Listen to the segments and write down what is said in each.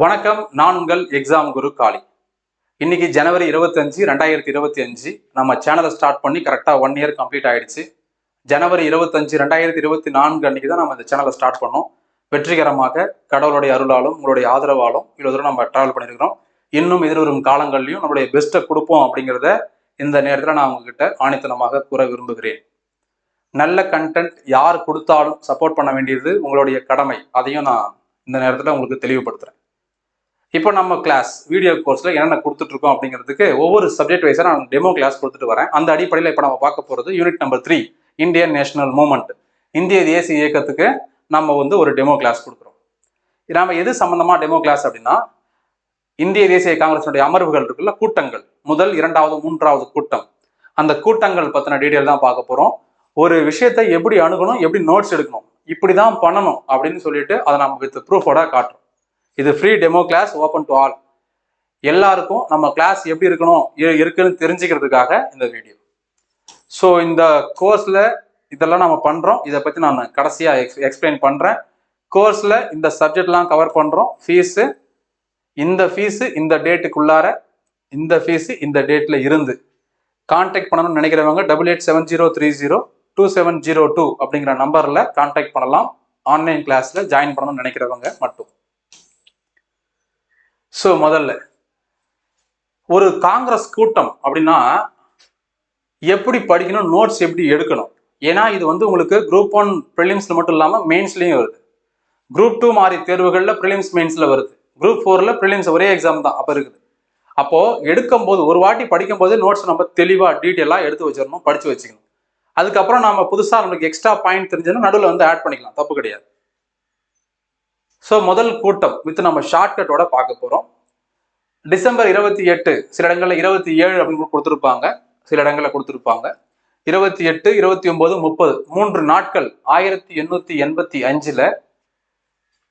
வணக்கம் நான் உங்கள் எக்ஸாம் குரு காளி. இன்னைக்கு ஜனவரி இருபத்தஞ்சு ரெண்டாயிரத்தி இருபத்தி அஞ்சு நம்ம சேனலை ஸ்டார்ட் பண்ணி கரெக்டாக ஒன் இயர் கம்ப்ளீட் ஆயிடுச்சு. ஜனவரி இருபத்தஞ்சு ரெண்டாயிரத்தி இருபத்தி நான்கு அன்னைக்கு தான் நம்ம இந்த சேனலை ஸ்டார்ட் பண்ணோம். வெற்றிகரமாக கடவுளுடைய அருளாலும் உங்களுடைய ஆதரவாலும் இவ்வளோ தூரம் நம்ம ட்ராவல் பண்ணியிருக்கிறோம். இன்னும் எதிர்வரும் காலங்கள்லையும் நம்மளுடைய பெஸ்ட்டை கொடுப்போம் அப்படிங்கிறத இந்த நேரத்தில் நான் உங்ககிட்ட ஆணித்தனமாக கூற விரும்புகிறேன். நல்ல கண்டென்ட் யார் கொடுத்தாலும் சப்போர்ட் பண்ண வேண்டியது உங்களுடைய கடமை. அதையும் நான் இந்த நேரத்தில் உங்களுக்கு தெளிவுபடுத்துகிறேன் இப்போ நம்ம கிளாஸ் வீடியோ கோர்ஸில் என்னென்ன கொடுத்துட்ருக்கோம் அப்படிங்கிறதுக்கு ஒவ்வொரு சப்ஜெக்ட் வைஸாக நான் டெமோ கிளாஸ் கொடுத்துட்டு வரேன். அந்த அடிப்படையில் இப்போ நம்ம பார்க்க போகிறது unit number three Indian national movement இந்திய தேசிய இயக்கத்துக்கு நம்ம வந்து ஒரு டெமோ கிளாஸ் கொடுக்குறோம். நாம் எது சம்மந்தமாக டெமோ கிளாஸ் அப்படின்னா இந்திய தேசிய காங்கிரஸினுடைய அமர்வுகள் இருக்குல்ல கூட்டங்கள். முதல் இரண்டாவது மூன்றாவது கூட்டம். அந்த கூட்டங்கள் பற்றின டீட்டெயில் தான் பார்க்க போகிறோம் ஒரு விஷயத்தை எப்படி அணுகணும் எப்படி நோட்ஸ் எடுக்கணும் இப்படி தான் பண்ணணும் அப்படின்னு சொல்லிட்டு அதை நம்ம வித் ப்ரூஃபோட காட்டுறோம். இது free demo class open to all எல்லாருக்கும் நம்ம கிளாஸ் எப்படி இருக்கணும் இருக்குன்னு தெரிஞ்சுக்கிறதுக்காக இந்த வீடியோ ஸோ இந்த கோர்ஸில் இதெல்லாம் நம்ம பண்ணுறோம் இதை பற்றி நான் கடைசியாக எக்ஸ் எக்ஸ்பிளைன் பண்ணுறேன் கோர்ஸில் இந்த சப்ஜெக்ட்லாம் கவர் பண்ணுறோம் ஃபீஸு இந்த ஃபீஸு இந்த டேட்டுக்குள்ளார இந்த ஃபீஸு இந்த டேட்டில் இருந்து. கான்டாக்ட் பண்ணணும்னு நினைக்கிறவங்க double eight seven zero three zero two seven zero two அப்படிங்கிற நம்பரில் கான்டாக்ட் பண்ணலாம். ஆன்லைன் கிளாஸில் ஜாயின் பண்ணணும்னு நினைக்கிறவங்க மட்டும். ஸோ முதல்ல ஒரு காங்கிரஸ் கூட்டம் அப்படின்னா எப்படி படிக்கணும் நோட்ஸ் எப்படி எடுக்கணும்? ஏன்னா இது வந்து உங்களுக்கு குரூப் ஒன் ப்ரிலிம்ஸில் மட்டும் இல்லாமல் மெயின்ஸ்லையும் வருது. குரூப் டூ மாதிரி தேர்வுகளில் ப்ரிலிம்ஸ் மெயின்ஸில் வருது. குரூப் ஃபோரில் ப்ரிலிம்ஸ் ஒரே எக்ஸாம் தான் அப்போ இருக்குது. அப்போ எடுக்கும்போது ஒரு வாட்டி படிக்கும்போது நோட்ஸ் நம்ம தெளிவாக டீட்டெயிலாக எடுத்து வச்சிடணும் படித்து வச்சுக்கணும். அதுக்கப்புறம் நம்ம புதுசாக நம்மளுக்கு எக்ஸ்ட்ரா பாயிண்ட் தெரிஞ்சதுன்னா நடுவில் வந்து ஆட் பண்ணிக்கலாம் தப்பு கிடையாது. ஸோ முதல் கூட்டம் வித் நம்ம ஷார்ட்கட்டோட பார்க்க போகிறோம் டிசம்பர் இருபத்தி எட்டு சில இடங்களில் இருபத்தி ஏழு அப்படின்னு கொடுத்துருப்பாங்க. சில இடங்களில் கொடுத்துருப்பாங்க. இருபத்தி எட்டு இருபத்தி ஒன்பது முப்பது மூன்று நாட்கள் ஆயிரத்தி எண்ணூத்தி எண்பத்தி அஞ்சுல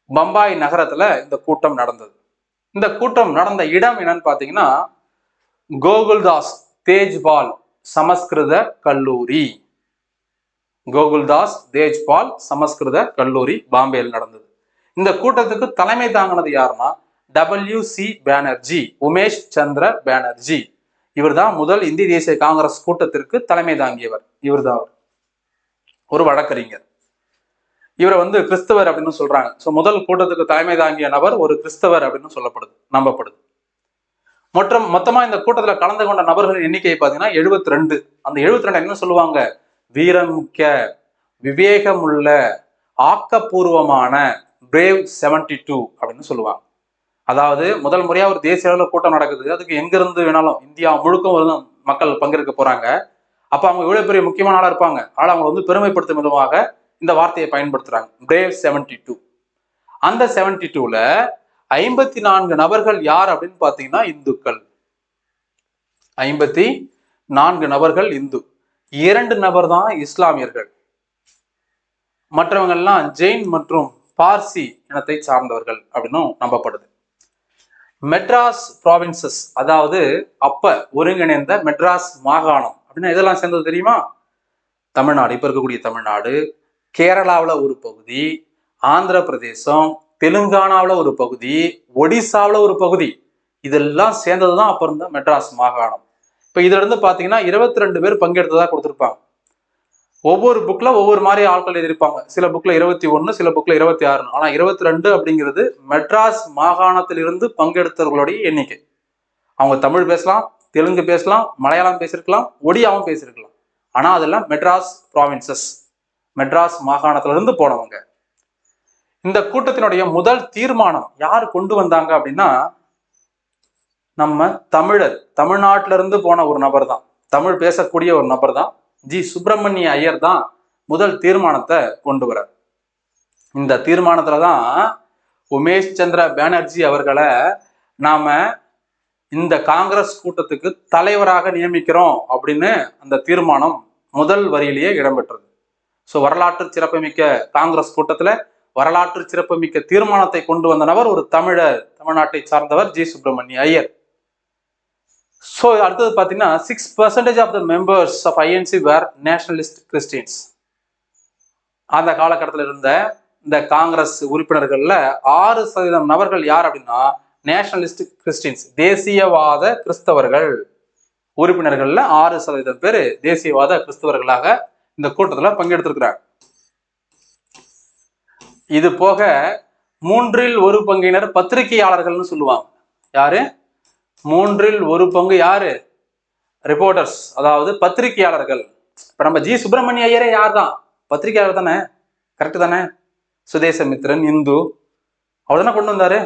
பம்பாய் நகரத்துல இந்த கூட்டம் நடந்தது. இந்த கூட்டம் நடந்த இடம் என்னன்னு பாத்தீங்கன்னா கோகுல்தாஸ் தேஜ்பால் சமஸ்கிருத கல்லூரி. கோகுல்தாஸ் தேஜ்பால் சமஸ்கிருத கல்லூரி பாம்பேயில் நடந்தது. இந்த கூட்டத்துக்கு தலைமை தாங்கினது யாருன்னா டபிள்யூ சி பேனர்ஜி உமேஷ் சந்திர பானர்ஜி இவர்தான் முதல் இந்திய தேசிய காங்கிரஸ் கூட்டத்திற்கு தலைமை தாங்கியவர். இவர்தான் அவர். ஒரு வழக்கறிஞர். இவரை வந்து கிறிஸ்தவர் அப்படின்னு சொல்றாங்க. ஸோ முதல் கூட்டத்துக்கு தலைமை தாங்கிய நபர் ஒரு கிறிஸ்தவர் அப்படின்னு சொல்லப்படுது நம்பப்படுது. மற்றும் மொத்தமா இந்த கூட்டத்தில் கலந்து கொண்ட நபர்கள் எண்ணிக்கை பார்த்தீங்கன்னா 72 ரெண்டு அந்த 72 ரெண்டு என்ன சொல்லுவாங்க? வீரமிக்க விவேகமுள்ள ஆக்கப்பூர்வமான பிரேவ் 72 டூ அப்படின்னு சொல்லுவாங்க. அதாவது முதல் முறையாக ஒரு தேசிய அளவில் கூட்டம் நடக்குது. அதுக்கு எங்கேருந்து வேணாலும் இந்தியா முழுக்க வந்து மக்கள் பங்கேற்க போகிறாங்க அப்போ அவங்க இவ்வளோ பெரிய முக்கியமான ஆளாக இருப்பாங்க. ஆனால் அவங்க வந்து பெருமைப்படுத்தும் விதமாக இந்த வார்த்தையை பயன்படுத்துகிறாங்க பிரேவ் 72 டூ அந்த செவன்டி டூவில் ஐம்பத்தி நான்கு நபர்கள் யார் அப்படின்னு பார்த்தீங்கன்னா இந்துக்கள். ஐம்பத்தி நான்கு நபர்கள் இந்து. இரண்டு நபர் தான் இஸ்லாமியர்கள். மற்றவங்க எல்லாம் ஜெயின் மற்றும் பார்சி இனத்தை சார்ந்தவர்கள் அப்படின்னும் நம்பப்படுது. மெட்ராஸ் ப்ராவின்சஸ் அதாவது அப்ப ஒருங்கிணைந்த மெட்ராஸ் மாகாணம் அப்படின்னா இதெல்லாம் சேர்ந்தது தெரியுமா? தமிழ்நாடு. இப்ப இருக்கக்கூடிய தமிழ்நாடு கேரளாவில் ஒரு பகுதி ஆந்திர பிரதேசம் தெலுங்கானாவில் ஒரு பகுதி ஒடிசாவில் ஒரு பகுதி. இதெல்லாம் சேர்ந்தது தான் அப்போ இருந்த மெட்ராஸ் மாகாணம். இப்போ இதுல இருந்து பார்த்தீங்கன்னா இருபத்தி ரெண்டு பேர் பங்கெடுத்ததா கொடுத்துருப்பாங்க. ஒவ்வொரு புக்ல ஒவ்வொரு மாதிரி ஆட்கள் எழுதியிருப்பாங்க. சில புக்ல இருபத்தி ஒன்று சில புக்ல இருபத்தி ஆறு ஆனா இருபத்தி ரெண்டு அப்படிங்கிறது மெட்ராஸ் மாகாணத்திலிருந்து பங்கெடுத்தவர்களுடைய எண்ணிக்கை. அவங்க தமிழ் பேசலாம் தெலுங்கு பேசலாம் மலையாளம் பேசியிருக்கலாம் ஒடியாவும் பேசியிருக்கலாம். ஆனா அதெல்லாம் மெட்ராஸ் ப்ராவின்சஸ் மெட்ராஸ் மாகாணத்திலிருந்து போனவங்க. இந்த கூட்டத்தினுடைய முதல் தீர்மானம் யார் கொண்டு வந்தாங்க அப்படின்னா நம்ம தமிழர். தமிழ்நாட்டிலிருந்து போன ஒரு நபர் தான் தமிழ் பேசக்கூடிய ஒரு நபர் தான் ஜி சுப்பிரமணிய ஐயர் தான் முதல் தீர்மானத்தை கொண்டு வர இந்த தீர்மானத்துல தான் உமேஷ் சந்திர பானர்ஜி அவர்களை நாம இந்த காங்கிரஸ் கூட்டத்துக்கு தலைவராக நியமிக்கிறோம் அப்படின்னு அந்த தீர்மானம் முதல் வரியிலேயே இடம்பெற்றது. ஸோ வரலாற்று சிறப்புமிக்க காங்கிரஸ் கூட்டத்துல வரலாற்று சிறப்புமிக்க தீர்மானத்தை கொண்டு வந்த நபர் ஒரு தமிழர் தமிழ்நாட்டை சார்ந்தவர் ஜி சுப்பிரமணிய ஐயர். ஸோ அடுத்தது பார்த்தீங்கன்னா six percentage of the members of INC were nationalist Christians அந்த காலகட்டத்தில் இருந்த இந்த காங்கிரஸ் உறுப்பினர்களில் ஆறு சதவீதம் நபர்கள் யார் அப்படின்னா நேஷனலிஸ்ட் கிறிஸ்டின்ஸ் தேசியவாத கிறிஸ்தவர்கள். உறுப்பினர்களில் ஆறு சதவீதம் பேர் தேசியவாத கிறிஸ்தவர்களாக இந்த கூட்டத்தில் பங்கெடுத்திருக்கிறார் இது போக மூன்றில் ஒரு பங்கினர் பத்திரிகையாளர்கள்னு சொல்லுவாங்க. யாரு? மூன்றில் ஒரு பங்கு யாரு? ரிப்போர்ட்டர்ஸ் அதாவது பத்திரிகையாளர்கள். இப்ப நம்ம ஜி. சுப்பிரமணிய ஐயரே யார் தான் பத்திரிகையாளர் தானே? கரெக்ட் தானே? சுதேசமித்திரன் இந்து. அவர் தானே கொண்டு வந்தாரு?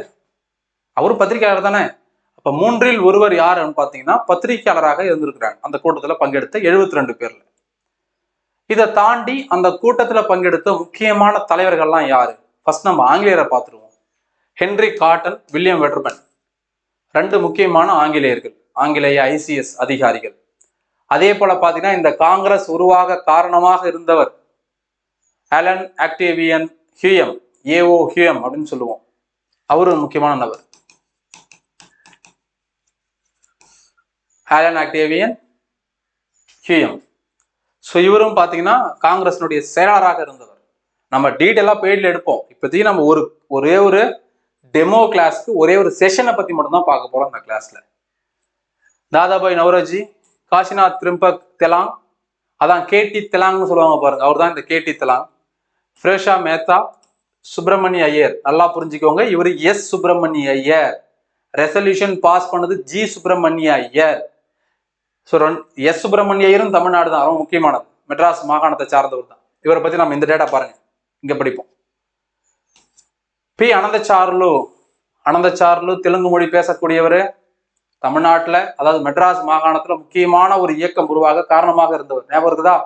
அவரும் பத்திரிகையாளர் தானே? அப்ப மூன்றில் ஒருவர் யாருன்னு பாத்தீங்கன்னா பத்திரிகையாளராக இருந்திருக்கிறாங்க அந்த கூட்டத்துல பங்கெடுத்த 72 ரெண்டு பேர்ல. இதை தாண்டி அந்த கூட்டத்துல பங்கெடுத்த முக்கியமான தலைவர்கள்லாம் யாரு? ஃபர்ஸ்ட் நம்ம ஆங்கிலேயரை பார்த்துருவோம். Henry Cotton William Wedderburn. ரெண்டு முக்கியமான ஆங்கிலேயர்கள் ஆங்கிலேய ஐசிஎஸ் அதிகாரிகள். அதே போல பாத்தீங்கன்னா இந்த காங்கிரஸ் உருவாக காரணமாக இருந்தவர் Allan Octavian Hume A O அப்படின்னு சொல்லுவோம். அவரு ஒரு முக்கியமான நபர். Alan Octavian ஹியூயம். ஸோ இவரும் பார்த்தீங்கன்னா காங்கிரஸினுடைய செயலாளராக இருந்தவர். நம்ம டீட்டெயிலாக பெய்டில் எடுப்போம். இப்போதைக்கு நம்ம ஒரு ஒரே ஒரு டெமோ கிளாஸ்க்கு ஒரே ஒரு செஷனை பற்றி மட்டும்தான் பார்க்க போகிறோம் அந்த கிளாஸில் தாதாபாய் நவரோஜி காசிநாத் திரிம்பக் தெலாங் அதான் கேடி தெலாங்னு சொல்லுவாங்க பாருங்க அவர் தான் இந்த கேடி தெலாங். ஃப்ரேஷா மேத்தா சுப்பிரமணிய ஐயர் நல்லா புரிஞ்சுக்கோங்க இவர் S Subramania Iyer. Resolution pass பண்ணது G Subramania Iyer. So S Subramania ஐயரும் Tamil Nadu தான் ரொம்ப முக்கியமானது. மெட்ராஸ் மாகாணத்தை சார்ந்தவர் தான் இவரை பத்தி நம்ம இந்த டேட்டா பாருங்க இங்க படிப்போம். பி. அனந்தச்சார்லு அனந்தச்சார்லு தெலுங்கு மொழி பேசக்கூடியவர். தமிழ்நாட்டில் அதாவது மெட்ராஸ் மாகாணத்தில் முக்கியமான ஒரு இயக்கம் உருவாக காரணமாக இருந்தவர். ஞாபகம் இருக்குதா?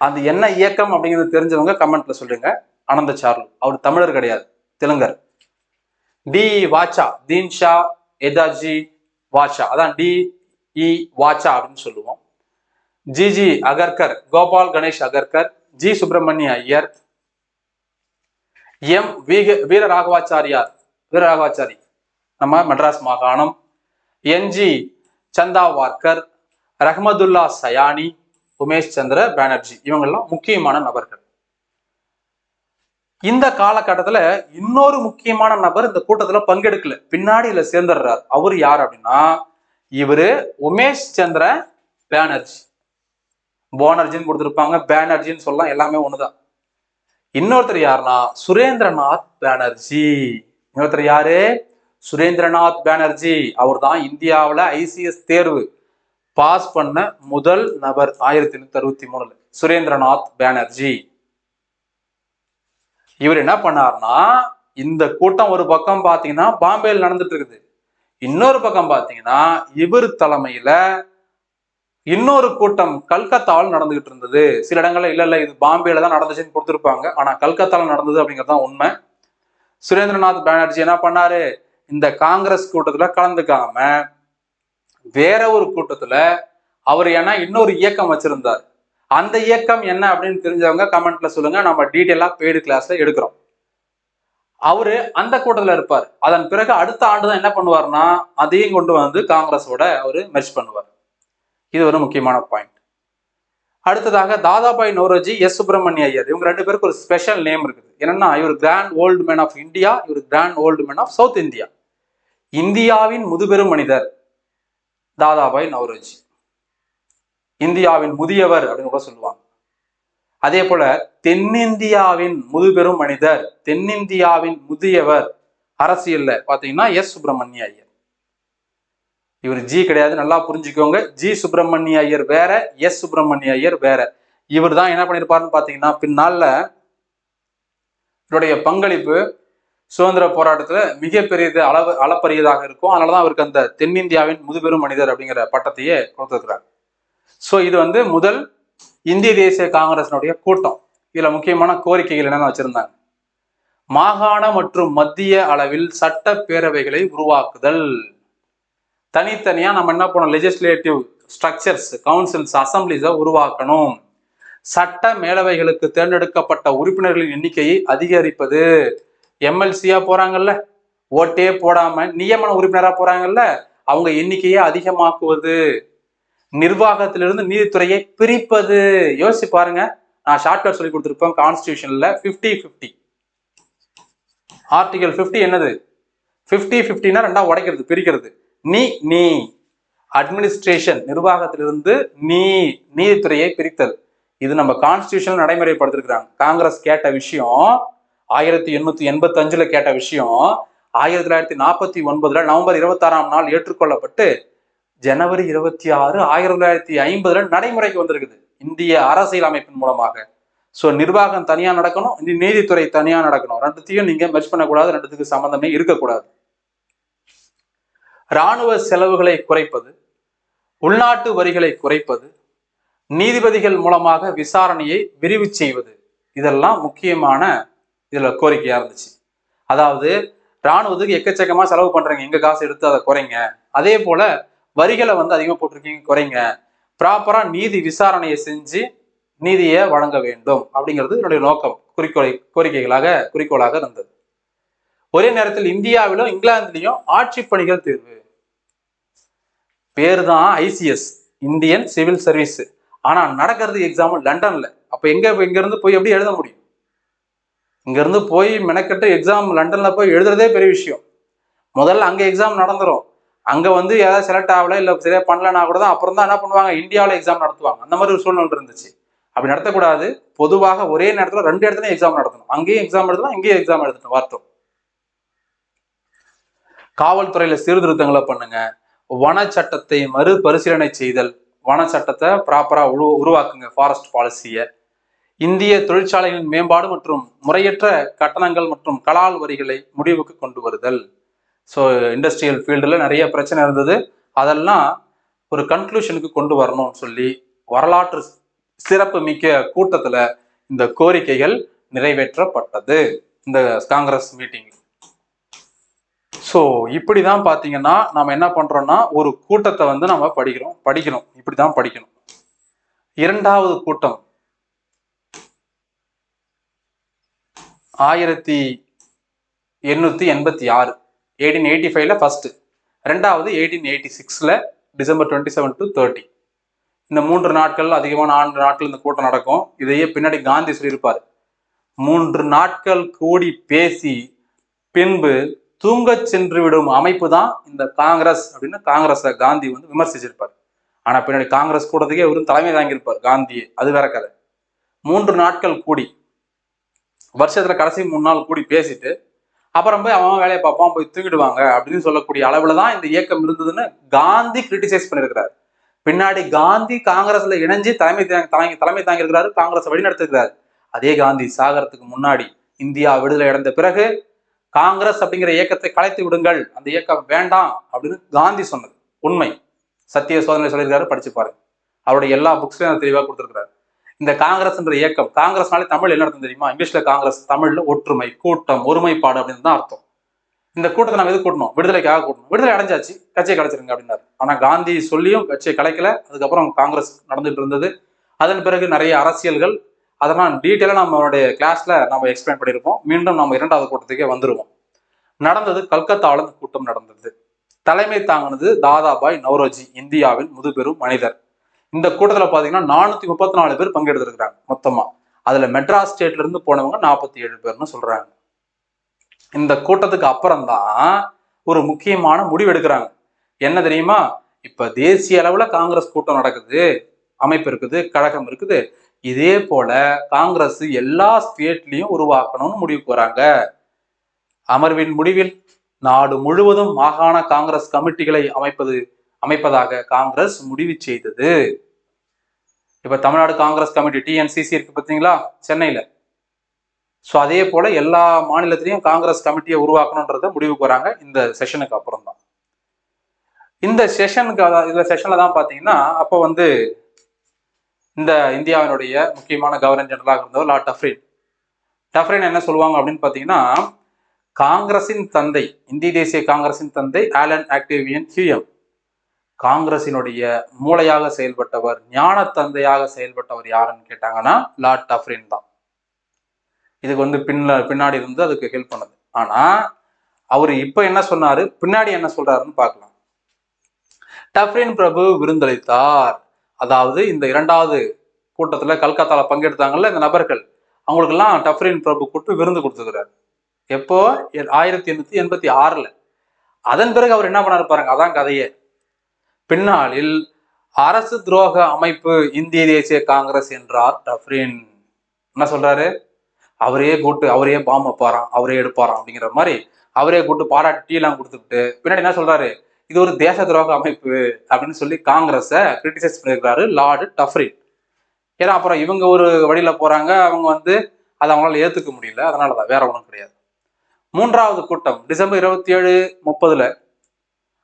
அது என்ன இயக்கம் அப்படிங்கிறது தெரிஞ்சவங்க கமெண்ட்ல சொல்லுங்க. அனந்தச்சார்லு அவர் தமிழர் கிடையாது. தெலுங்கர். டி. வாச்சா. தீன் ஷா எதாஜி வாச்சா. அதான் டி. இ. வாச்சா அப்படின்னு சொல்லுவோம். G G Agarkar. Gopal Ganesh Agarkar. G. Subramania Iyer. M வீக Veera Raghavachariar வீர ராகவாச்சாரி நம்ம மெட்ராஸ் மாகாணம். என்ஜி சந்தா வார்கர் ரஹ்மதுல்லா சயானி உமேஷ் சந்திர பானர்ஜி இவங்கெல்லாம் முக்கியமான நபர்கள். இந்த காலகட்டத்துல இன்னொரு முக்கியமான நபர் இந்த கூட்டத்துல பங்கெடுக்கல. பின்னாடி இதுல சேர்ந்துடுறார். அவர் யார் அப்படின்னா இவரு உமேஷ் சந்திர பானர்ஜி. போனர்ஜின்னு கொடுத்துருப்பாங்க. பேனர்ஜின்னு சொல்லலாம். எல்லாமே ஒண்ணுதான். இன்னொருத்தர் யாருன்னா சுரேந்திரநாத் பானர்ஜி. இன்னொருத்தர் யாரு? சுரேந்திரநாத் பானர்ஜி. அவர் தான் இந்தியாவில் ஐசிஎஸ் தேர்வு பாஸ் பண்ண முதல் நபர் ஆயிரத்தி எண்ணூத்தி அறுபத்தி மூணுல. சுரேந்திரநாத் பானர்ஜி. இவர் என்ன பண்ணாருன்னா இந்த கூட்டம் ஒரு பக்கம் பாத்தீங்கன்னா பாம்பேயில் நடந்துட்டு இருக்குது. இன்னொரு பக்கம் பாத்தீங்கன்னா இவர் தலைமையில இன்னொரு கூட்டம் கல்கத்தாவில் நடந்துகிட்டு இருந்தது. சில இடங்கள்ல இல்ல இல்ல இது பாம்பேல தான் நடந்துச்சுன்னு கொடுத்துருப்பாங்க. ஆனா கல்கத்தாவில் நடந்தது அப்படிங்கிறது தான் உண்மை. சுரேந்திரநாத் பானர்ஜி என்ன பண்ணாரு? இந்த காங்கிரஸ் கூட்டத்துல கலந்துக்காம வேற ஒரு கூட்டத்துல அவர் ஏன்னா இன்னொரு இயக்கம் வச்சிருந்தார். அந்த இயக்கம் என்ன அப்படின்னு தெரிஞ்சவங்க கமெண்ட்ல சொல்லுங்க. நம்ம டீட்டெயிலா பெய்டு கிளாஸ்ல எடுக்கிறோம். அவரு அந்த கூட்டத்துல இருப்பார். அதன் பிறகு அடுத்த ஆண்டு தான் என்ன பண்ணுவார்னா அதையும் கொண்டு வந்து காங்கிரஸோட அவரு மெர்ஜ் பண்ணுவார். இது ஒரு முக்கியமான பாயிண்ட் அடுத்ததாக தாதாபாய் நோரோஜி எஸ். சுப்பிரமணிய ஐயர். இவங்க ரெண்டு பேருக்கு ஒரு ஸ்பெஷல் நேம் இருக்குது. என்னன்னா இவர் grand old man of India இவர் grand old man of south India இந்தியாவின் முதுபெரும் மனிதர் தாதாபாய் நவரோஜி இந்தியாவின் முதியவர் அப்படின்னு கூட சொல்லுவாங்க. அதே போல தென்னிந்தியாவின் முதுபெரும் மனிதர் தென்னிந்தியாவின் முதியவர் அரசியல்ல பாத்தீங்கன்னா எஸ். சுப்பிரமணிய ஐயர். இவர் ஜி கிடையாது நல்லா புரிஞ்சுக்கோங்க. ஜி சுப்பிரமணிய ஐயர் வேற எஸ் சுப்பிரமணிய ஐயர் வேற. இவர் தான் என்ன பண்ணியிருப்பாருன்னு பார்த்தீங்கன்னா பின்னால இவருடைய பங்களிப்பு சுதந்திர போராட்டத்தில் மிகப்பெரியது அளவு அளப்பரியதாக இருக்கும். அதனாலதான் அவருக்கு அந்த தென்னிந்தியாவின் முதுபெரும் மனிதர் அப்படிங்கிற பட்டத்தையே கொடுத்துருக்கிறார். ஸோ இது வந்து முதல் இந்திய தேசிய காங்கிரசினுடைய கூட்டம். இதில் முக்கியமான கோரிக்கைகள் என்னென்ன வச்சுருந்தாங்க. மாகாண மற்றும் மத்திய அளவில் சட்டப்பேரவைகளை உருவாக்குதல். தனித்தனியாக நம்ம என்ன பண்ணோம் லெஜிஸ்லேட்டிவ் ஸ்ட்ரக்சர்ஸ் கவுன்சில்ஸ் அசம்பிளிஸை உருவாக்கணும். சட்ட மேலவைகளுக்கு தேர்ந்தெடுக்கப்பட்ட உறுப்பினர்களின் எண்ணிக்கையை அதிகரிப்பது. எம்எல்சியா போறாங்கல்ல? ஓட்டே போடாம நியமன உறுப்பினராக போறாங்கல்ல? அவங்க எண்ணிக்கையை அதிகமாக்குவது. நிர்வாகத்திலிருந்து நீதித்துறையை பிரிப்பது. யோசிச்சு பாருங்க. நான் ஷார்ட்கட் சொல்லி கொடுத்துருப்பேன். கான்ஸ்டியூஷன்ல 50 50 ஆர்டிகல் 50 என்னது? 50 ஃபிஃப்டினா ரெண்டா உடைக்கிறது பிரிக்கிறது. நீ நீ. அட்மினிஸ்ட்ரேஷன் நிர்வாகத்திலிருந்து நீ நீதித்துறையை பிரித்தல். இது நம்ம கான்ஸ்டியூஷன் நடைமுறைப்படுத்திருக்கிறாங்க. காங்கிரஸ் கேட்ட விஷயம் ஆயிரத்தி எண்ணூத்தி எண்பத்தி அஞ்சுல கேட்ட விஷயம் ஆயிரத்தி தொள்ளாயிரத்தி நாற்பத்தி ஒன்பதுல நவம்பர் இருபத்தாறாம் நாள் ஏற்றுக்கொள்ளப்பட்டு ஜனவரி இருபத்தி ஆறு ஆயிரத்தி தொள்ளாயிரத்தி ஐம்பதுல நடைமுறைக்கு வந்திருக்குது. இந்திய அரசியல் அமைப்பின் மூலமாக. ஸோ நிர்வாகம் தனியா நடக்கணும் நீதித்துறை தனியா நடக்கணும். ரெண்டுத்தையும் நீங்க மெர்ச் பண்ணக்கூடாது ரெண்டுத்துக்கு சம்மந்தமே இருக்கக்கூடாது. இராணுவ செலவுகளை குறைப்பது உள்நாட்டு வரிகளை குறைப்பது நீதிபதிகள் மூலமாக விசாரணையை விரிவு செய்வது இதெல்லாம் முக்கியமான இதுல கோரிக்கையா இருந்துச்சு. அதாவது இராணுவத்துக்கு எக்கச்சக்கமா செலவு பண்றீங்க. எங்க காசு எடுத்து அதை குறைங்க. அதே போல வரிகளை வந்து அதிகமாக போட்டிருக்கீங்க குறைங்க. ப்ராப்பரா நீதி விசாரணையை செஞ்சு நீதியை வழங்க வேண்டும். அப்படிங்கிறது என்னுடைய நோக்கம். குறிக்கோளை கோரிக்கைகளாக குறிக்கோளாக இருந்தது. ஒரே நேரத்தில் இந்தியாவிலும் இங்கிலாந்துலையும் ஆட்சி பணிகள் தீர்வு. பேர் தான் ஐசிஎஸ் இந்தியன் சிவில் சர்வீஸ். ஆனா நடக்கிறது எக்ஸாம் லண்டன்ல. அப்ப எங்க இங்க இருந்து போய் எப்படி எழுத முடியும்? இங்க இருந்து போய் மெனக்கட்டு எக்ஸாம் லண்டன்ல போய் எழுதுறதே பெரிய விஷயம். முதல்ல அங்க எக்ஸாம் நடந்துரும். அங்க வந்து ஏதாவது செலக்ட் ஆகல இல்ல சரியா பண்ணலன்னா கூட தான் அப்புறம் தான் என்ன பண்ணுவாங்க? இந்தியாவில் எக்ஸாம் நடத்துவாங்க. அந்த மாதிரி ஒரு சூழ்நிலை இருந்துச்சு. அப்படி நடத்தக்கூடாது. பொதுவாக ஒரே நேரத்துல ரெண்டு இடத்துலயும் எக்ஸாம் நடத்தணும். அங்கேயும் எக்ஸாம் எழுதணும் இங்கேயும் எக்ஸாம் எழுதணும். வார்த்தம் காவல்துறையில சீர்திருத்தங்களை பண்ணுங்க. வன சட்டத்தை மறுபரிசீலனை செய்தல். வன சட்டத்தை உரு உருவாக்குங்க ஃபாரஸ்ட் பாலிசியை இந்திய தொழிற்சாலைகளின் மேம்பாடு மற்றும் முறையற்ற கட்டணங்கள் மற்றும் கலால் வரிகளை முடிவுக்கு கொண்டு வருதல். ஸோ இண்டஸ்ட்ரியல் ஃபீல்டில் நிறைய பிரச்சனை இருந்தது. அதெல்லாம் ஒரு கன்க்ளூஷனுக்கு கொண்டு வரணும்னு சொல்லி வரலாற்று சிறப்பு மிக்க கூட்டத்தில் இந்த கோரிக்கைகள் நிறைவேற்றப்பட்டது. இந்த காங்கிரஸ் மீட்டிங் ஸோ இப்படி தான் பார்த்தீங்கன்னா நம்ம என்ன பண்ணுறோம்னா ஒரு கூட்டத்தை வந்து நம்ம படிக்கிறோம். படிக்கணும். இப்படி தான் படிக்கணும். இரண்டாவது கூட்டம். ஆயிரத்தி எண்ணூற்றி எண்பத்தி ஆறு. எயிட்டீன் எயிட்டி ஃபைவ்ல ஃபர்ஸ்ட் ரெண்டாவது எயிட்டீன் எயிட்டி சிக்ஸில் December twenty seven to thirty இந்த மூன்று நாட்கள் அதிகமான நான்கு நாட்கள் இந்த கூட்டம் நடக்கும். இதையே பின்னாடி காந்தி சொல்லியிருப்பார். மூன்று நாட்கள் கூடி பேசி பின்பு தூங்கச் சென்று விடும் அமைப்பு தான் இந்த காங்கிரஸ் அப்படின்னு காங்கிரஸை காந்தி வந்து விமர்சிச்சிருப்பார். ஆனா பின்னாடி காங்கிரஸ் கூட்டத்துக்கே இவரும் தலைமை தாங்கியிருப்பார் காந்தியை. அது வேற கதை. மூன்று நாட்கள் கூடி வருஷத்துல கடைசி மூணு நாள் கூடி பேசிட்டு அப்புறம் போய் அவன் வேலையை பார்ப்பான் போய் தூங்கிடுவாங்க அப்படின்னு சொல்லக்கூடிய அளவுல தான் இந்த இயக்கம் இருந்ததுன்னு காந்தி கிரிட்டிசைஸ் பண்ணியிருக்கிறார். பின்னாடி காந்தி காங்கிரஸ்ல இணைஞ்சு தலைமை தாங்கி தலைமை தாங்கியிருக்கிறாரு காங்கிரஸ் வழிநடத்திருக்கிறார் அதே காந்தி சாகரத்துக்கு முன்னாடி இந்தியா விடுதலை அடைந்த பிறகு காங்கிரஸ் அப்படிங்கிற இயக்கத்தை கலைத்து விடுங்கள். அந்த இயக்கம் வேண்டாம் அப்படின்னு காந்தி சொன்னது. உண்மை. சத்திய சோதனை சொல்லியிருக்காரு படிச்சு பாருங்க. அவருடைய எல்லா புக்ஸ்லயும் தெளிவாக கொடுத்துருக்காரு இந்த காங்கிரஸ்ன்ற இயக்கம் காங்கிரஸ்னாலே தமிழ் என்ன அர்த்தம் தெரியுமா? இங்கிலீஷ்ல காங்கிரஸ் தமிழ்ல ஒற்றுமை கூட்டம் ஒருமைப்பாடு அப்படின்னு தான் அர்த்தம். இந்த கூட்டத்தை நம்ம எது கூட்டணும்? விடுதலைக்காக கூட்டணும். விடுதலை அடைஞ்சாச்சு கட்சியை கலைச்சிருங்க அப்படின்னாரு. ஆனா காந்தி சொல்லியும் கட்சியை கலைக்கல. அதுக்கப்புறம் காங்கிரஸ் நடந்துட்டு இருந்தது. அதன் பிறகு நிறைய அரசியல்கள் அதெல்லாம் டீட்டெயிலாக நம்மளுடைய கிளாஸில் நம்ம எக்ஸ்பிளைன் பண்ணியிருப்போம் மீண்டும் நம்ம இரண்டாவது கூட்டத்துக்கே வந்துருவோம். நடந்தது கல்கத்தாவில் இந்த கூட்டம் நடந்தது. தலைமை தாங்கினது தாதாபாய் நவ்ரோஜி இந்தியாவின் முதுபெரும் மனிதர். இந்த கூட்டத்தில் பார்த்தீங்கன்னா நானூத்தி முப்பத்தி நாலு பேர் பங்கெடுத்திருக்கிறாங்க மொத்தமாக அதில் மெட்ராஸ் ஸ்டேட்ல இருந்து போனவங்க நாற்பத்தி ஏழு பேர்னு சொல்றாங்க. இந்த கூட்டத்துக்கு அப்புறம் தான் ஒரு முக்கியமான முடிவு எடுக்கிறாங்க. என்ன தெரியுமா? இப்ப தேசிய அளவில் காங்கிரஸ் கூட்டம் நடக்குது அமைப்பு இருக்குது கழகம் இருக்குது. இதே போல காங்கிரஸ் எல்லா ஸ்டேட்லையும் உருவாக்கணும்னு முடிவுக்கு வராங்க அமர்வின் முடிவில் நாடு முழுவதும் மாகாண காங்கிரஸ் கமிட்டிகளை அமைப்பது அமைப்பதாக காங்கிரஸ் முடிவு செய்தது. இப்ப தமிழ்நாடு காங்கிரஸ் கமிட்டி டிஎன்சிசி இருக்கு பார்த்தீங்களா சென்னையில. ஸோ அதே போல எல்லா மாநிலத்திலையும் காங்கிரஸ் கமிட்டியை உருவாக்கணுன்றத முடிவுக்கு வராங்க இந்த செஷனுக்கு அப்புறம் தான் இந்த செஷனுக்கு இந்த செஷன்ல தான் பாத்தீங்கன்னா அப்போ வந்து இந்த இந்தியாவினுடைய முக்கியமான கவர்னர் ஜெனரலாக இருந்தவர் லா டஃப்ரின். டஃப்ரின் என்ன சொல்லுவாங்க அப்படின்னு பார்த்தீங்கன்னா காங்கிரசின் தந்தை இந்திய தேசிய காங்கிரசின் தந்தை ஆலன் ஆக்டிவியன் ஹியூஎம் காங்கிரசினுடைய மூளையாக செயல்பட்டவர் ஞான தந்தையாக செயல்பட்டவர் யாருன்னு கேட்டாங்கன்னா லார்ட் டஃப்ரின் தான். இதுக்கு வந்து பின்ன பின்னாடி இருந்து அதுக்கு ஹெல்ப் பண்ணது. ஆனா அவர் இப்போ என்ன சொன்னாரு? பின்னாடி என்ன சொல்றாருன்னு பார்க்கலாம். டஃப்ரின் பிரபு விருந்தளித்தார். அதாவது இந்த இரண்டாவது கூட்டத்தில் கல்கத்தாவில் பங்கெடுத்தாங்கல்ல இந்த நபர்கள் அவங்களுக்கெல்லாம் டஃப்ரின் பிரபு கூட்டு விருந்து கொடுத்துக்கிறார். எப்போ? ஆயிரத்தி எண்ணூற்றி எண்பத்தி ஆறில். அதன் பிறகு அவர் என்ன பண்ணார் பாருங்க அதான் கதையே. பின்னாளில் அரசு துரோக அமைப்பு இந்திய தேசிய காங்கிரஸ் என்றார் டஃப்ரின். என்ன சொல்றாரு? அவரையே கூட்டு அவரே பாம் வைப்பாராம் அவரே எடுப்பாராம் அப்படிங்கிற மாதிரி அவரே கூட்டு பாராட்டி எல்லாம் கொடுத்துக்கிட்டு பின்னாடி என்ன சொல்றாரு? இது ஒரு தேச துரோக அமைப்பு அப்படின்னு சொல்லி காங்கிரஸை கிரிட்டிசைஸ் பண்ணியிருக்காரு லார்டு டஃப்ரின். ஏன்னா அப்புறம் இவங்க ஒரு வழியில் போகிறாங்க அவங்க வந்து அதை அவங்களால ஏற்றுக்க முடியல அதனாலதான் வேற ஒன்றும் கிடையாது. மூன்றாவது கூட்டம் டிசம்பர் இருபத்தி ஏழு முப்பதுல.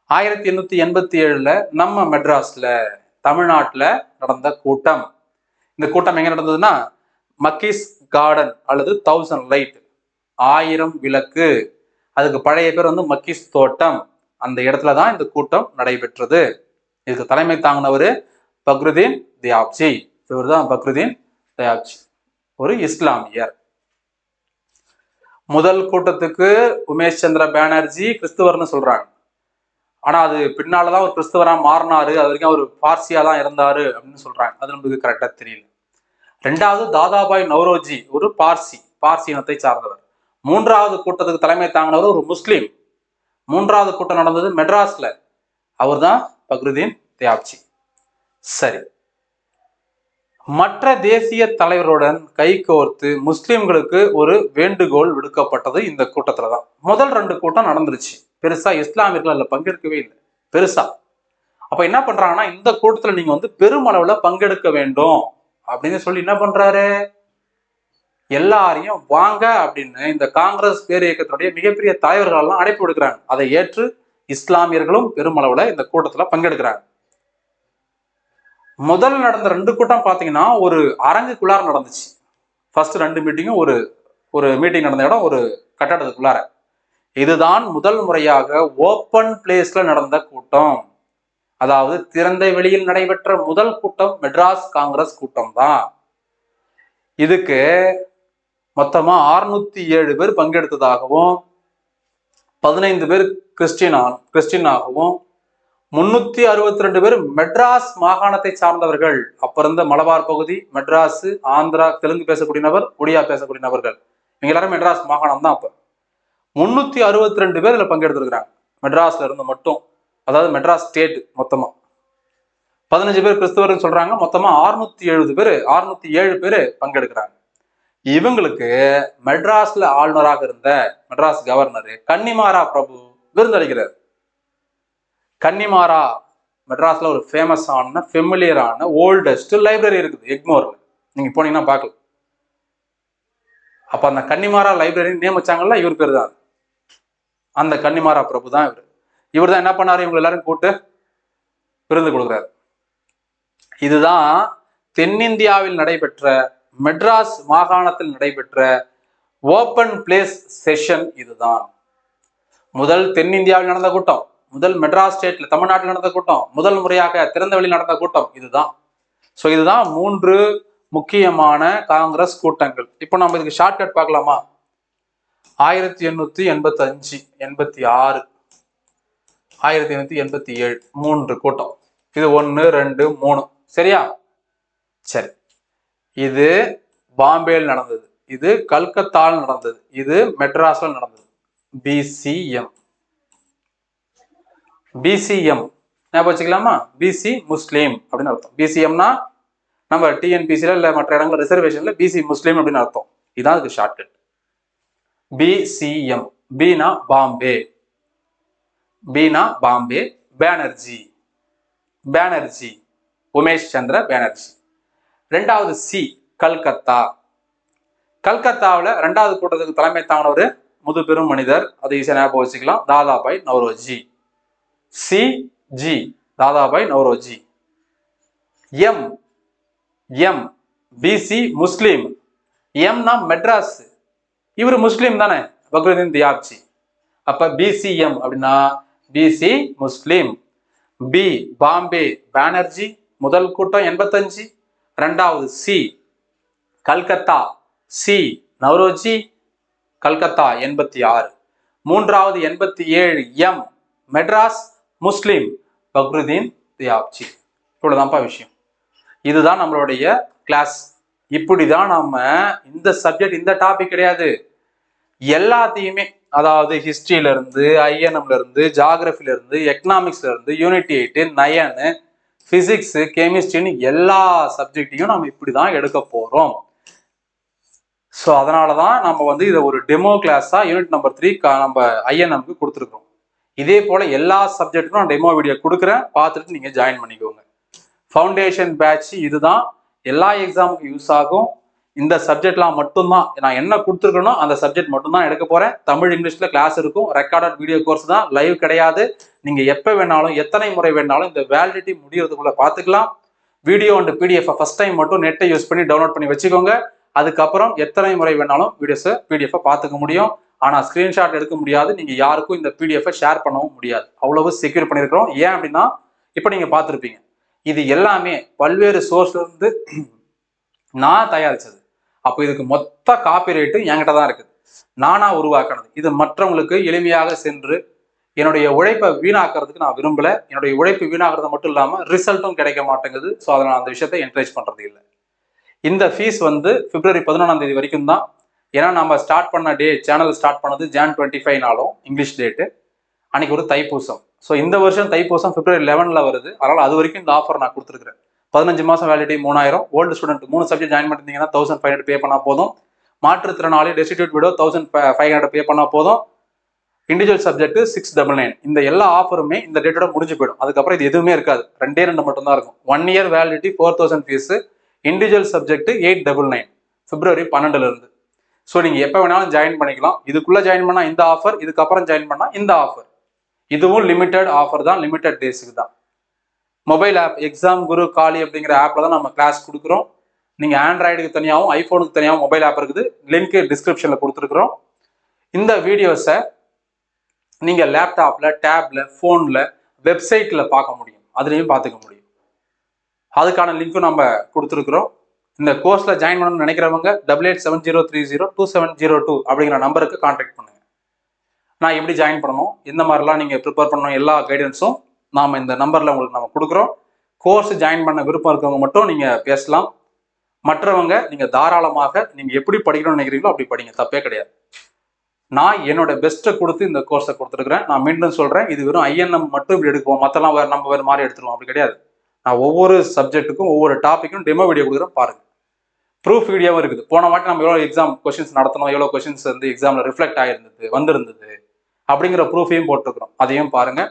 ஆயிரத்தி எண்ணூத்தி எண்பத்தி ஏழுல நம்ம மெட்ராஸ்ல தமிழ்நாட்டில் நடந்த கூட்டம். இந்த கூட்டம் எங்க நடந்ததுன்னா மக்கீஸ் கார்டன் அல்லது தௌசண்ட் லைட் ஆயிரம் விளக்கு. அதுக்கு பழைய பேர் வந்து மக்கீஸ் தோட்டம். அந்த இடத்துல தான் இந்த கூட்டம் நடைபெற்றது. இதுக்கு தலைமை தாங்கினவர் பக்ருதீன் தியாப்ஜி. இவர் தான் பக்ருதீன் தியாப்ஜி. ஒரு இஸ்லாமியர். முதல் கூட்டத்துக்கு உமேஷ் சந்திர பானர்ஜி கிறிஸ்துவர்னு சொல்றாங்க. ஆனா அது பின்னாலதான் ஒரு கிறிஸ்துவரா மாறினாரு. அது வரைக்கும் அவர் பார்சியா தான் இருந்தாரு அப்படின்னு சொல்றாங்க. அது நமக்கு கரெக்டா தெரியல. ரெண்டாவது தாதாபாய் நவ்ரோஜி ஒரு பார்சி பார்சி இனத்தை சார்ந்தவர். மூன்றாவது கூட்டத்துக்கு தலைமை தாங்கினவர் ஒரு முஸ்லீம். மூன்றாவது கூட்டம் நடந்தது மெட்ராஸ்ல. அவர்தான் பக்ருதீன் தியாப்சி சரி. மற்ற தேசிய தலைவருடன் கைகோர்த்து முஸ்லிம்களுக்கு ஒரு வேண்டுகோள் விடுக்கப்பட்டது இந்த கூட்டத்துல தான் முதல் ரெண்டு கூட்டம் நடந்துருச்சு. பெருசா இஸ்லாமியர்கள் அதுல பங்கெடுக்கவே இல்லை. பெருசா. அப்ப என்ன பண்றாங்கன்னா இந்த கூட்டத்துல நீங்க வந்து பெருமளவுல பங்கெடுக்க வேண்டும் அப்படின்னு சொல்லி என்ன பண்றாரு? எல்லாரையும் வாங்க அப்படின்னு இந்த காங்கிரஸ் பேர் இயக்கத்தினுடைய மிகப்பெரிய தலைவர்கள் எல்லாம் அழைப்பு விடுக்கிறாங்க. அதை ஏற்று இஸ்லாமியர்களும் பெருமளவுல இந்த கூட்டத்துல பங்கெடுக்கிறாங்க. முதல் நடந்த ரெண்டு கூட்டம் பாத்தீங்கன்னா ஒரு அரங்குக்குள்ளார நடந்துச்சு. ஃபர்ஸ்ட் ரெண்டு மீட்டிங்கும் ஒரு ஒரு மீட்டிங் நடந்த இடம் ஒரு கட்டடத்துக்குள்ளார. இதுதான் முதல் முறையாக ஓப்பன் பிளேஸ்ல நடந்த கூட்டம். அதாவது திறந்த வெளியில் நடைபெற்ற முதல் கூட்டம் மெட்ராஸ் காங்கிரஸ் கூட்டம் தான் இதுக்கு மொத்தமா 607 ஏழு பேர் பங்கெடுத்ததாகவும் பதினைந்து பேர் கிறிஸ்டின் கிறிஸ்டின் ஆகவும் முன்னூத்தி அறுபத்தி ரெண்டு பேர் மெட்ராஸ் மாகாணத்தை சார்ந்தவர்கள். அப்ப இருந்த மலபார் பகுதி மெட்ராஸ் ஆந்திரா தெலுங்கு பேசக்கூடிய நபர் ஒடியா பேசக்கூடிய நபர்கள் இவங்க எல்லாரும் மெட்ராஸ் மாகாணம் தான் அப்ப. முன்னூத்தி அறுபத்தி ரெண்டு பேர் இதுல பங்கெடுத்திருக்கிறாங்க. மெட்ராஸ்ல இருந்து மட்டும். அதாவது மெட்ராஸ் ஸ்டேட் மொத்தமா. பதினஞ்சு பேர் கிறிஸ்தவர்கள் சொல்றாங்க மொத்தமா 607 எழுபது பேர் 607 ஏழு பேர் பங்கெடுக்கிறாங்க. இவங்களுக்கு மெட்ராஸ்ல ஆளுநராக இருந்த மெட்ராஸ் கவர்னர் கன்னிமாரா பிரபு விருந்தளிக்கிறார். கன்னிமாரா மெட்ராஸ்ல ஒரு ஃபேமஸ் ஆன ஃபெமிலியரான ஓல்டஸ்ட் லைப்ரரி இருக்குது எக்மோர்ல. நீங்க போனீங்கன்னா பார்க்கலாம். அப்ப அந்த கன்னிமாரா லைப்ரரி நியமிச்சாங்கல்ல இவர் பேர் தான். அந்த கன்னிமாரா பிரபு தான் இவர். இவர் தான் என்ன பண்ணாரு? இவங்க எல்லாரும் கூட்டு விருந்து கொடுக்குறாரு. இதுதான் தென்னிந்தியாவில் நடைபெற்ற மெட்ராஸ் மாகாணத்தில் நடைபெற்ற ஓப்பன் பிளேஸ் செஷன் இதுதான். முதல் தென்னிந்தியாவில் நடந்த கூட்டம் முதல் மெட்ராஸ் ஸ்டேட்ல தமிழ்நாட்டில் நடந்த கூட்டம் முதல் முறையாக திறந்த வெளியில் நடந்த கூட்டம் இதுதான். ஸோ இதுதான் மூன்று முக்கியமான காங்கிரஸ் கூட்டங்கள். இப்போ நம்ம இதுக்கு ஷார்ட்கட் பார்க்கலாமா? ஆயிரத்தி எண்ணூத்தி எண்பத்தி அஞ்சு எண்பத்தி ஆறு. ஆயிரத்தி எண்ணூத்தி எண்பத்தி ஏழு மூன்று கூட்டம். இது ஒன்று ரெண்டு மூணு. சரியா? சரி. இது பாம்பேயில் நடந்தது. இது கல்கத்தாவில் நடந்தது. இது மெட்ராஸ்ல நடந்தது. பிசிஎம் பிசிஎம் ஞாபகம் வச்சுக்கலாமா? பிசி முஸ்லீம் அப்படின்னு அர்த்தம். பிசிஎம்னா நம்ம டிஎன்பிசில இல்ல மற்ற இடங்கள் ரிசர்வேஷன்ல பிசி முஸ்லீம் அப்படின்னு அர்த்தம். இதுதான் அதுக்கு ஷார்ட்கட் பிசிஎம் பீனா பாம்பே. பீனா பாம்பே. பேனர்ஜி பேனர்ஜி உமேஷ் சந்திர பேனர்ஜி ரெண்டாவது சி கல்கத்தா. கல்கத்தாவில் ரெண்டாவது கூட்டத்துக்கு தலைமை தாங்கினவர் முதுபெரும் மனிதர். அதை ஈஸியாக ஞாபகம் வச்சுக்கலாம். Dadabhai Naoroji. C G Dadabhai Naoroji. M M PC முஸ்லீம். எம்னா மெட்ராஸ். இவர் முஸ்லீம் தானே? பக்ருதீன் தியாப்ஜி அப்ப பிசிஎம் அப்படின்னா BC Muslim. B Bombay. Banerjee முதல் கூட்டம் எண்பத்தஞ்சு. ரெண்டாவது சி. கல்கத்தா. சி. நவ்ரோஜி. கல்கத்தா எண்பத்தி ஆறு. மூன்றாவது எண்பத்தி ஏழு எம். மெட்ராஸ் முஸ்லீம் பக்ருதீன் தியாப்ஜி. இவ்வளோதான்ப்பா விஷயம். இதுதான் நம்மளுடைய கிளாஸ் இப்படிதான் நம்ம இந்த சப்ஜெக்ட் இந்த டாபிக் கிடையாது. எல்லாத்தையுமே அதாவது ஹிஸ்ட்ரியிலேருந்து ஐஎன்எம்லேருந்து ஜாகிரஃபிலேருந்து எக்கனாமிக்ஸ்லேருந்து யூனிட் எயிட் நயனு பிசிக்ஸ் கெமிஸ்ட்ரின்னு எல்லா சப்ஜெக்டையும் நம்ம இப்படி தான் எடுக்க போறோம். ஸோ அதனால தான் நம்ம வந்து இதை ஒரு டெமோ கிளாஸா யூனிட் நம்பர் த்ரீ நம்ம ஐஎன்எம்க்கு கொடுத்துருக்கோம் இதே போல எல்லா சப்ஜெக்ட்டுக்கும் நான் டெமோ வீடியோ கொடுக்குறேன். பார்த்துட்டு நீங்கள் ஜாயின் பண்ணிக்கோங்க. ஃபவுண்டேஷன் பேட்ச் இதுதான். எல்லா எக்ஸாமுக்கும் யூஸ் ஆகும். இந்த சப்ஜெக்ட்லாம் மட்டும்தான் நான் என்ன கொடுத்துருக்கனோ அந்த சப்ஜெக்ட் மட்டும்தான் எடுக்க போறேன். தமிழ் இங்கிலீஷ்ல கிளாஸ் இருக்கும். ரெக்கார்டட் வீடியோ கோர்ஸ் தான். லைவ் கிடையாது. நீங்க எப்போ வேணாலும் எத்தனை முறை வேணாலும் இந்த வேலிடிட்டி முடியறதுக்குள்ள பார்த்துக்கலாம். Video and PDF first time மட்டும் நெட்டை யூஸ் பண்ணி டவுன்லோட் பண்ணி வச்சுக்கோங்க. அதுக்கப்புறம் எத்தனை முறை வேணாலும் வீடியோஸை பிடிஎஃப் பார்த்துக்க முடியும். ஆனால் ஸ்கிரீன்ஷாட் எடுக்க முடியாது. நீங்கள் யாருக்கும் இந்த பிடிஎஃப்பை ஷேர் பண்ணவும் முடியாது. அவ்வளவு செக்யூர் பண்ணியிருக்கிறோம் ஏன் அப்படின்னா இப்போ நீங்கள் பார்த்துருப்பீங்க. இது எல்லாமே பல்வேறு சோர்ஸ்லேருந்து நான் தயாரிச்சது. அப்போ இதுக்கு மொத்த காப்பி ரேட்டு என்கிட்ட தான் இருக்குது. நானா உருவாக்கினது. இது மற்றவங்களுக்கு எளிமையாக சென்று என்னுடைய உழைப்பை வீணாக்குறதுக்கு நான் விரும்பல. என்னுடைய உழைப்பு வீணாகிறது மட்டும் இல்லாமல் ரிசல்ட்டும் கிடைக்க மாட்டேங்குது. ஸோ அதை நான் அந்த விஷயத்தை என்கரேஜ் பண்ணுறது இல்லை. இந்த ஃபீஸ் வந்து பிப்ரவரி பதினொன்றாம் தேதி வரைக்கும் தான். ஏன்னா நம்ம ஸ்டார்ட் பண்ண டே சேனல் ஸ்டார்ட் பண்ணது ஜான் டுவெண்ட்டி ஃபைவ்னாலும் இங்கிலீஷ் டேட்டு அன்னைக்கு ஒரு தைப்பூசம். ஸோ இந்த வருஷம் தைப்பூசம் பிப்ரவரி லெவனில் வருது. அதனால் அது வரைக்கும் இந்த ஆஃபர் நான் கொடுத்துருக்குறேன். பதினஞ்சு மாதம் வேலிட்டி மூணாயிரம். ஓல்டு ஸ்டூடெண்ட் மூணு சப்ஜெக்ட் ஜாயின் பண்ணிருந்தீங்கன்னா தௌசண்ட் ஃபைவ் ஹண்ட்ரட் பே பண்ணால் போதும். மாற்றுத்திறனாளி destitute widow thousand five hundred pay பண்ணால் போதும். Individual subject six double nine இந்த எல்லா ஆஃபருமே இந்த டேட்டோட முடிஞ்சு போயிடும். அதுக்கப்புறம் இது எதுவுமே இருக்காது. ரெண்டே ரெண்டு மட்டும் தான் இருக்கும். One year validity four thousand fees individual subject eight double nine பிப்ரவரி பன்னெண்டுலேருந்து ஸோ நீங்கள் எப்போ வேணாலும் ஜாயின் பண்ணிக்கலாம். இதுக்குள்ளே ஜாயின் பண்ணால் இந்த ஆஃபர் இதுக்கப்புறம் ஜாயின் பண்ணால் இந்த ஆஃபர் இதுவும் லிமிடெட் ஆஃபர் தான். லிமிடெட் டேஸுக்கு தான். மொபைல் ஆப் எக்ஸாம் குரு காலி அப்படிங்கிற ஆப்ல தான் நம்ம கிளாஸ் கொடுக்குறோம். நீங்க ஆண்ட்ராய்டுக்கு தனியாகவும் ஐபோனுக்கு தனியாகவும் மொபைல் ஆப் இருக்குது. லிங்க் டிஸ்கிரிப்ஷன்ல கொடுத்துருக்குறோம். இந்த வீடியோஸை நீங்க லேப்டாப்ல டேப்ல ஃபோனில் வெப்சைட்ல பார்க்க முடியும். அதுலேயும் பார்த்துக்க முடியும். அதுக்கான லிங்க்கும் நம்ம கொடுத்துருக்குறோம். இந்த கோர்ஸ்ல ஜாயின் பண்ணணும்னு நினைக்கிறவங்க double eight seven zero three zero two seven zero two அப்படிங்கிற நம்பருக்கு கான்டாக்ட் பண்ணுங்க. நான் எப்படி ஜாயின் பண்ணணும்? இந்த மாதிரிலாம் நீங்க ப்ரிப்பேர் பண்ணணும்? எல்லா கைடன்ஸும் நாம் இந்த நம்பரில் உங்களுக்கு நம்ம கொடுக்குறோம். கோர்ஸ் ஜாயின் பண்ண விருப்பம் இருக்கவங்க மட்டும் நீங்கள் பேசலாம். மற்றவங்க நீங்கள் தாராளமாக நீங்கள் எப்படி படிக்கணும்னு நினைக்கிறீங்களோ அப்படி படிங்க. தப்பே கிடையாது. நான் என்னோட பெஸ்ட்டை கொடுத்து இந்த கோர்ஸை கொடுத்துருக்குறேன். நான் மீண்டும் சொல்கிறேன் இது வெறும் ஐஎன்எம் மட்டும் இப்படி எடுக்குவோம் மற்றெல்லாம் வேறு நம்ம வேறு மாதிரி எடுத்துருவோம். அப்படி கிடையாது. நான் ஒவ்வொரு சப்ஜெக்ட்டுக்கும் ஒவ்வொரு டாப்பிக்கும் டெமோ வீடியோ கொடுக்குறேன். பாருங்கள் ப்ரூஃப் வீடியோவும் இருக்குது. போன வாட்டி நம்ம எவ்வளோ எக்ஸாம் கொஷின்ஸ் நடத்தணும் எவ்வளோ கொஷின்ஸ் வந்து எக்ஸாமில் ரிஃப்ளெக்ட் ஆயிருந்தது வந்திருந்தது அப்படிங்கிற ப்ரூஃபையும் போட்டிருக்கிறோம். அதையும் பாருங்கள்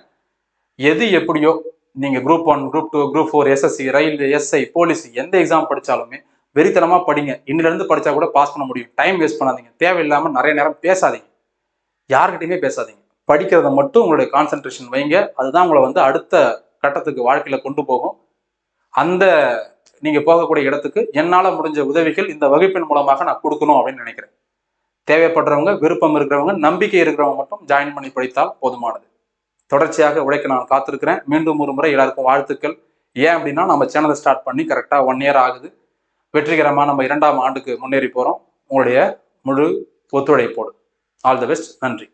எது எப்படியோ நீங்க group one group two group four SSC railway SI police எந்த எக்ஸாம் படிச்சாலுமே வெறித்தனமா படிங்க. இன்னில இருந்து படிச்சா கூட பாஸ் பண்ண முடியும். டைம் வேஸ்ட் பண்ணாதீங்க. தேவையில்லாம நிறைய நேரம் பேசாதீங்க. யார்கிட்டயுமே பேசாதீங்க. படிக்கிறத மட்டும் உங்களுடைய கான்சென்ட்ரேஷன் வைங்க. அதுதான் உங்களை வந்து அடுத்த கட்டத்துக்கு வாழ்க்கையில கொண்டு போகும். அந்த நீங்க போகக்கூடிய இடத்துக்கு என்னால முடிஞ்ச உதவிகள் இந்த வகுப்பின் மூலமாக நான் கொடுக்கணும் அப்படின்னு நினைக்கிறேன். தேவைப்படுறவங்க விருப்பம் இருக்கிறவங்க நம்பிக்கை இருக்கிறவங்க மட்டும் ஜாயின் பண்ணி படித்தால் போதுமானது. தொடர்ச்சியாக உழைக்க நான் காத்திருக்கிறேன். மீண்டும் ஒரு முறை எல்லாருக்கும் வாழ்த்துக்கள். ஏன் அப்படின்னா நம்ம சேனலை ஸ்டார்ட் பண்ணி கரெக்டாக ஒன் இயர் ஆகுது. வெற்றிகரமாக நம்ம இரண்டாம் ஆண்டுக்கு முன்னேறி போகிறோம் உங்களுடைய முழு ஒத்துழைப்போடு. ஆல் தி பெஸ்ட் நன்றி.